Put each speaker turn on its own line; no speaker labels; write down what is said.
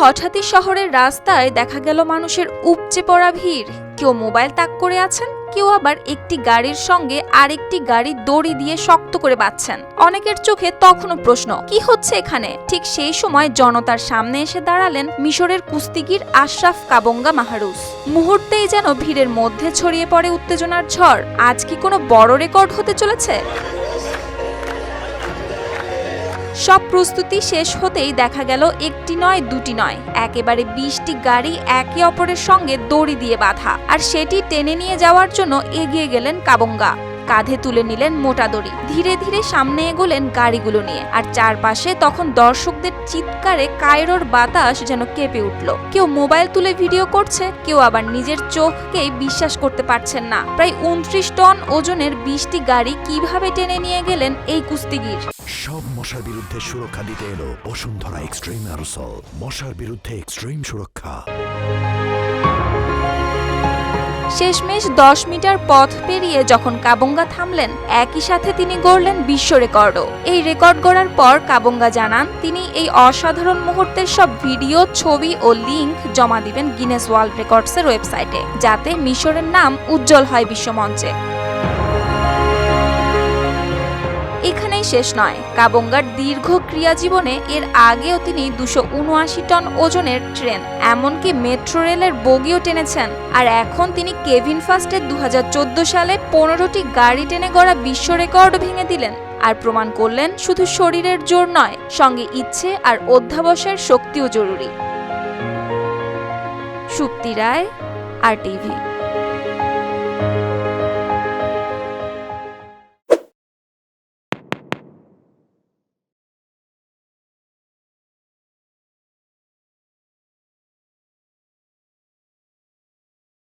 হঠাৎই শহরের রাস্তায় দেখা গেল মানুষের উপচে পড়া ভিড়। কেউ মোবাইল তাক করে আছেন, কেউ আবার একটি গাড়ির সঙ্গে আরেকটি গাড়ি দড়ি দিয়ে শক্ত করে বাঁধছেন। অনেকের চোখে তখনও প্রশ্ন, কি হচ্ছে এখানে? ঠিক সেই সময় জনতার সামনে এসে দাঁড়ালেন মিশরের কুস্তিগির আশরাফ কাবঙ্গা মাহারুস মুহূর্তেই যেন ভিড়ের মধ্যে ছড়িয়ে পড়ে উত্তেজনার ঝড়। আজ কি কোনো বড় রেকর্ড হতে চলেছে? সব প্রস্তুতি শেষ হতেই দেখা গেল একটি নয়, দুটি নয়। একেবারে বিশটি গাড়ি একে অপরের সঙ্গে দড়ি দিয়ে বাঁধা আর সেটি টেনে নিয়ে যাওয়ার জন্য এগিয়ে গেলেন কাবঙ্গা। কাঁধে তুলে নিলেন মোটা দড়ি। ধীরে ধীরে সামনে এগোলেন গাড়িগুলো নিয়ে আর চারপাশে তখন দর্শকদের চিৎকারে কায়রোর বাতাস যেন কেঁপে উঠল। কেউ মোবাইল তুলে ভিডিও করছে, কেউ আবার নিজের চোখকেই বিশ্বাস করতে পারছেন না। প্রায় উনত্রিশ টন ওজনের বিশটি গাড়ি কীভাবে টেনে নিয়ে গেলেন এই কুস্তিগির?
সব মশার বিরুদ্ধে সুরক্ষা দিতে এলো বসুন্ধরা এক্সট্রিম অ্যারোসল। মশার বিরুদ্ধে এক্সট্রিম সুরক্ষা।
শেষমেশ দশ মিটার পথ পেরিয়ে যখন কাবঙ্গা থামলেন, একই সাথে তিনি গড়লেন বিশ্ব রেকর্ডও। এই রেকর্ড গড়ার পর কাবঙ্গা জানান, তিনি এই অসাধারণ মুহূর্তের সব ভিডিও, ছবি ও লিংক জমা দিবেন গিনেস ওয়ার্ল্ড রেকর্ডসের ওয়েবসাইটে, যাতে মিশরের নাম উজ্জ্বল হয় বিশ্বমঞ্চে। শেষ নয়। কাবঙ্গার দীর্ঘ ক্রিয়া জীবনে এর আগেও তিনি দুশো উনআশি টন ওজনের ট্রেন, এমনকি মেট্রো রেলের বগিও টেনেছেন। আর এখন তিনি কেভিন ফাস্টের দু সালে পনেরোটি গাড়ি টেনে গড়া বিশ্ব রেকর্ড ভেঙে দিলেন আর প্রমাণ করলেন শুধু শরীরের জোর নয়, সঙ্গে ইচ্ছে আর অধ্যাবসায়ের শক্তিও জরুরি। Supti Roy, R TV.